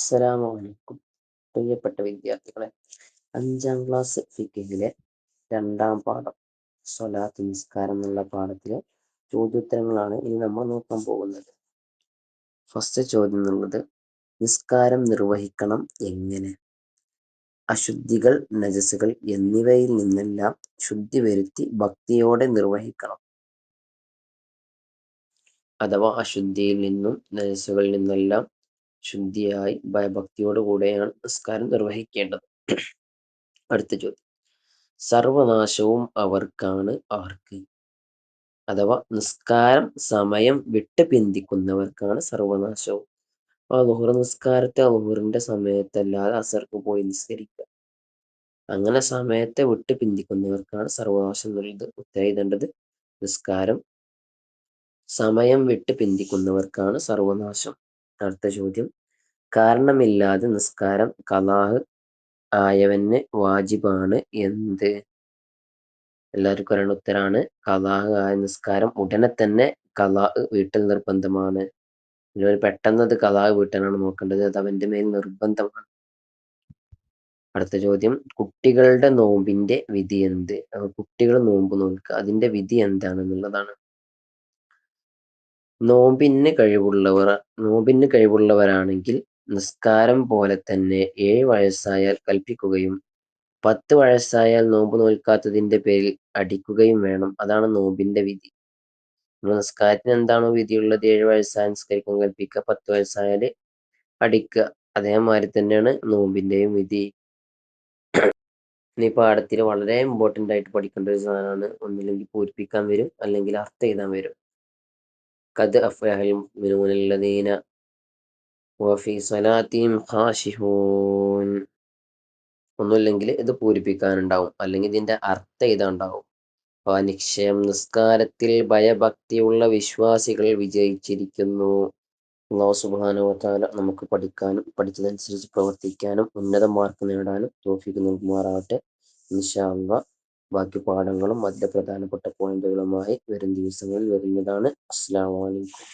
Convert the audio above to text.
അസ്സലാമു അലൈക്കും. പ്രിയപ്പെട്ട വിദ്യാർത്ഥികളെ അഞ്ചാം ക്ലാസ് ഫിഖിലെ രണ്ടാം പാഠം സ്വലാത്ത് നിസ്കാരം എന്നുള്ള പാഠത്തിലെ ചോദ്യോത്തരങ്ങളാണ് ഇനി നമ്മൾ നോക്കാൻ പോകുന്നത്. ഫസ്റ്റ് ചോദ്യം എന്നുള്ളത് നിസ്കാരം നിർവഹിക്കണം എങ്ങനെ? അശുദ്ധികൾ നജസുകൾ എന്നിവയിൽ നിന്നെല്ലാം ശുദ്ധി വരുത്തി ഭക്തിയോടെ നിർവഹിക്കണം. അഥവാ അശുദ്ധിയിൽ നിന്നും നജസുകളിൽ നിന്നെല്ലാം ശുദ്ധിയായി ഭയഭക്തിയോടുകൂടെയാണ് നിസ്കാരം നിർവഹിക്കേണ്ടത്. അടുത്ത ചോദ്യം. സർവനാശവും അവർക്കാണ് അവർക്ക് അഥവാ നിസ്കാരം സമയം വിട്ട് പിന്തിക്കുന്നവർക്കാണ് സർവനാശവും. ആ ലുഹുർ നിസ്കാരത്തെ ലുഹുറിന്റെ സമയത്തല്ലാതെ അസർക്ക് പോയി നിസ്കരിക്കുക. അങ്ങനെ സമയത്തെ വിട്ട് പിന്തിക്കുന്നവർക്കാണ് സർവനാശം എന്നുള്ളത് ഉത്തരം നിസ്കാരം സമയം വിട്ട് പിന്തിക്കുന്നവർക്കാണ് സർവനാശം. അടുത്ത ചോദ്യം. കാരണമില്ലാതെ നിസ്കാരം കലാഹ് ആയവന് വാജിബാണ്. എന്ത്? എല്ലാവർക്കും ഒരെണ്ണ ഉത്തരാണ്. കലാഹ് ആയ നിസ്കാരം ഉടനെ തന്നെ കലാഹ് വീട്ടിൽ നിർബന്ധമാണ്. പെട്ടെന്ന് അത് കലാഹ് വീട്ടാനാണ് നോക്കേണ്ടത്. അത് അവന്റെ മേൽ നിർബന്ധമാണ്. അടുത്ത ചോദ്യം. കുട്ടികളുടെ നോമ്പിന്റെ വിധി എന്ത്? കുട്ടികൾ നോമ്പ് നോക്കുക അതിന്റെ വിധി എന്താണെന്നുള്ളതാണ് നോമ്പിന് കഴിവുള്ളവർ നോമ്പിന് കഴിവുള്ളവരാണെങ്കിൽ നിസ്കാരം പോലെ തന്നെ ഏഴ് വയസ്സായാൽ കൽപ്പിക്കുകയും പത്ത് വയസ്സായാൽ നോമ്പ് നോൽക്കാത്തതിന്റെ പേരിൽ അടിക്കുകയും വേണം. അതാണ് നോമ്പിന്റെ വിധി. നിസ്കാരത്തിന് എന്താണോ വിധിയുള്ളത്? ഏഴ് വയസ്സായ നിസ്കരിക്കാൻ കൽപ്പിക്കുക പത്ത് വയസ്സായാൽ അടിക്കുക. അതേമാതിരി തന്നെയാണ് നോമ്പിന്റെയും വിധി. ഈ പാഠത്തിൽ വളരെ ഇമ്പോർട്ടന്റ് ആയിട്ട് പഠിക്കേണ്ട ഒരു സാധനമാണ്. ഒന്നില്ലെങ്കിൽ പൂരിപ്പിക്കാൻ വരും അല്ലെങ്കിൽ അർത്ഥം എഴുതാൻ വരും. قد أفلح المؤمنون الذين وفي صلاتهم خاشعون ഒന്നുമില്ലെങ്കിൽ ഇത് പൂരിപ്പിക്കാനുണ്ടാവും അല്ലെങ്കിൽ ഇതിന്റെ അർത്ഥം ഇതുണ്ടാവും അപ്പൊ നിശ്ചയം നിസ്കാരത്തിൽ ഭയഭക്തിയുള്ള വിശ്വാസികൾ വിജയിച്ചിരിക്കുന്നു അള്ളാഹു സുബാനുവത്താല നമുക്ക് പഠിക്കാനും പഠിച്ചതനുസരിച്ച് പ്രവർത്തിക്കാനും ഉന്നത മാർക്ക് നേടാനും തോഫിക്ക് നൽകുമാറാവട്ടെ ഇൻഷാ അള്ളാഹ് ബാക്കി പാഠങ്ങളും അതിലെ പ്രധാനപ്പെട്ട പോയിന്റുകളുമായി വരും ദിവസങ്ങളിൽ വരുന്നതാണ്. അസ്സാം വലൈക്കും